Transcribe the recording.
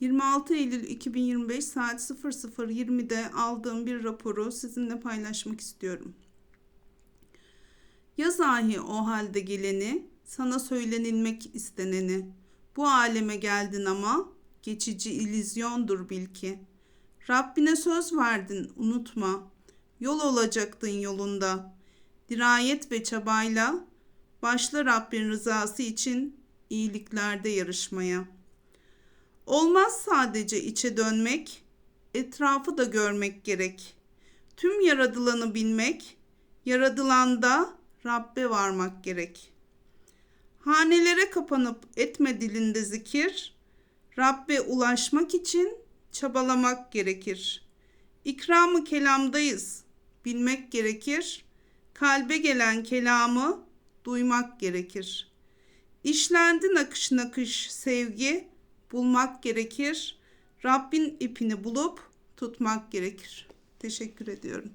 26 Eylül 2025 saat 00.20'de aldığım bir raporu sizinle paylaşmak istiyorum. Ya zahi o halde geleni, sana söylenilmek isteneni. Bu aleme geldin ama geçici illüzyondur bil ki. Rabbine söz verdin unutma. Yol olacaktın yolunda. Dirayet ve çabayla başla Rabbin rızası için iyiliklerde yarışmaya. Olmaz sadece içe dönmek, etrafı da görmek gerek. Tüm yaradılanı bilmek, yaradılanda Rabbe varmak gerek. Hanelere kapanıp etme dilinde zikir, Rabbe ulaşmak için çabalamak gerekir. İkramı kelamdayız, bilmek gerekir. Kalbe gelen kelamı duymak gerekir. İşlendi nakış nakış sevgi bulmak gerekir. Rabbin ipini bulup tutmak gerekir. Teşekkür ediyorum.